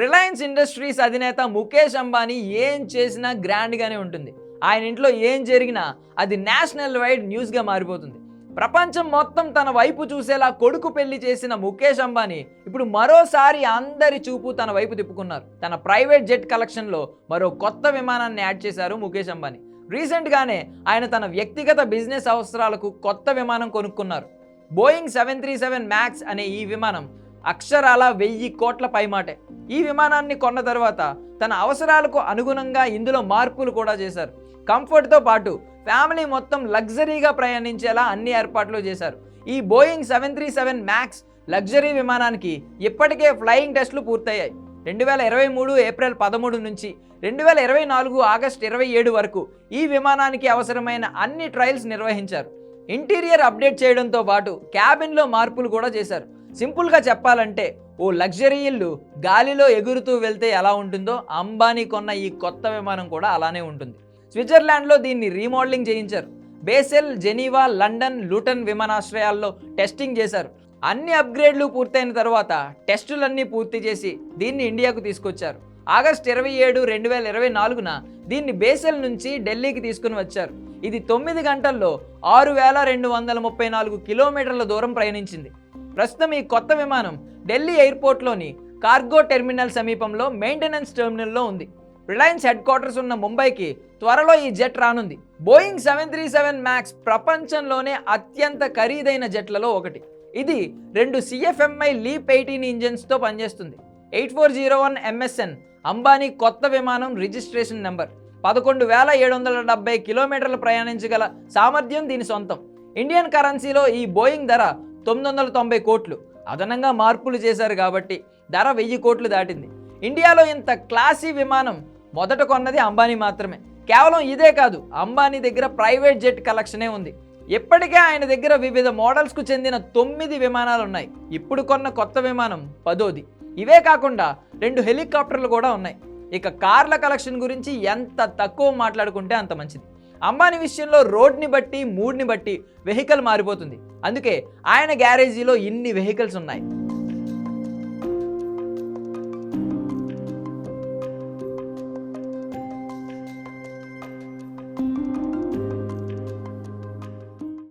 Reliance industries అధినేత ముఖేష్ అంబానీ ఏం చేసినా గ్రాండ్గానే ఉంటుంది. ఆయన ఇంట్లో ఏం జరిగినా అది నేషనల్ వైడ్ న్యూస్గా మారిపోతుంది. ప్రపంచం మొత్తం తన వైపు చూసేలా కొడుకు పెళ్ళి చేసిన ముఖేష్ అంబానీ ఇప్పుడు మరోసారి అందరి చూపు తన వైపు తిప్పుకున్నారు. తన ప్రైవేట్ జెట్ కలెక్షన్లో మరో కొత్త విమానాన్ని యాడ్ చేశారు ముఖేష్ అంబానీ. రీసెంట్గానే ఆయన తన వ్యక్తిగత బిజినెస్ అవసరాలకు కొత్త విమానం కొనుక్కున్నారు. Boeing seven three seven max అనే ఈ విమానం అక్షరాల వెయ్యి కోట్ల పైమాటే. ఈ విమానాన్ని కొన్న తర్వాత తన అవసరాలకు అనుగుణంగా ఇందులో మార్పులు కూడా చేశారు. కంఫర్ట్తో పాటు ఫ్యామిలీ మొత్తం లగ్జరీగా ప్రయాణించేలా అన్ని ఏర్పాట్లు చేశారు. ఈ Boeing seven three seven max luxury విమానానికి ఇప్పటికే ఫ్లయింగ్ టెస్టులు పూర్తయ్యాయి. రెండు వేల ఇరవై మూడు ఏప్రిల్ పదమూడు నుంచి రెండు వేల ఇరవై నాలుగు ఆగస్ట్ ఇరవై ఏడు వరకు ఈ విమానానికి అవసరమైన అన్ని ట్రయల్స్ నిర్వహించారు. ఇంటీరియర్ అప్డేట్ చేయడంతో పాటు క్యాబిన్లో మార్పులు కూడా చేశారు. సింపుల్గా చెప్పాలంటే ఓ లగ్జరీ ఇల్లు గాలిలో ఎగురుతూ వెళ్తే ఎలా ఉంటుందో అంబానీ కొన్న ఈ కొత్త విమానం కూడా అలానే ఉంటుంది. స్విట్జర్లాండ్లో దీన్ని రీమోడలింగ్ చేయించారు. బేసెల్ జెనీవా లండన్ లూటన్ విమానాశ్రయాల్లో టెస్టింగ్ చేశారు. అన్ని అప్గ్రేడ్లు పూర్తయిన తర్వాత టెస్టులన్నీ పూర్తి చేసి దీన్ని ఇండియాకు తీసుకొచ్చారు. ఆగస్ట్ ఇరవై ఏడు రెండు వేల ఇరవై నాలుగున దీన్ని బేసెల్ నుంచి ఢిల్లీకి తీసుకుని వచ్చారు. ఇది తొమ్మిది గంటల్లో ఆరు వేల రెండు వందల ముప్పై నాలుగు కిలోమీటర్ల దూరం ప్రయాణించింది. ప్రస్తుతం ఈ కొత్త విమానం ఢిల్లీ ఎయిర్పోర్ట్లోని కార్గో టెర్మినల్ సమీపంలో మెయింటెనెన్స్ టెర్మినల్లో ఉంది. రిలయన్స్ హెడ్ క్వార్టర్స్ ఉన్న ముంబైకి త్వరలో ఈ జెట్ రానుంది. Boeing seven three seven max ప్రపంచంలోనే అత్యంత ఖరీదైన జెట్లలో ఒకటి. ఇది రెండు సిఎఫ్ఎంఐ లీప్ ఎయిటీన్ ఇంజన్స్తో పనిచేస్తుంది. Eight four zero one MSN Ambani కొత్త విమానం రిజిస్ట్రేషన్ నెంబర్. పదకొండు వేల ఏడు వందల డెబ్బై కిలోమీటర్లు ప్రయాణించగల సామర్థ్యం దీని సొంతం. ఇండియన్ కరెన్సీలో ఈ బోయింగ్ ధర తొమ్మిది వందల తొంభై కోట్లు. అదనంగా మార్పులు చేశారు కాబట్టి ధర వెయ్యి కోట్లు దాటింది. ఇండియాలో ఇంత క్లాసీ విమానం మొదట కొన్నది అంబానీ మాత్రమే. కేవలం ఇదే కాదు అంబానీ దగ్గర ప్రైవేట్ జెట్ కలెక్షనే ఉంది. ఇప్పటికే ఆయన దగ్గర వివిధ మోడల్స్కు చెందిన తొమ్మిది విమానాలు ఉన్నాయి ఇప్పుడు కొన్న కొత్త విమానం పదోది. ఇవే కాకుండా రెండు హెలికాప్టర్లు కూడా ఉన్నాయి. ఇక కార్ల కలెక్షన్ గురించి ఎంత తక్కువ మాట్లాడుకుంటే అంత మంచిది. అంబానీ విషయంలో రోడ్ని బట్టి మూడ్ని బట్టి వెహికల్ మారిపోతుంది. అందుకే ఆయన గ్యారేజీలో ఇన్ని వెహికల్స్ ఉన్నాయి.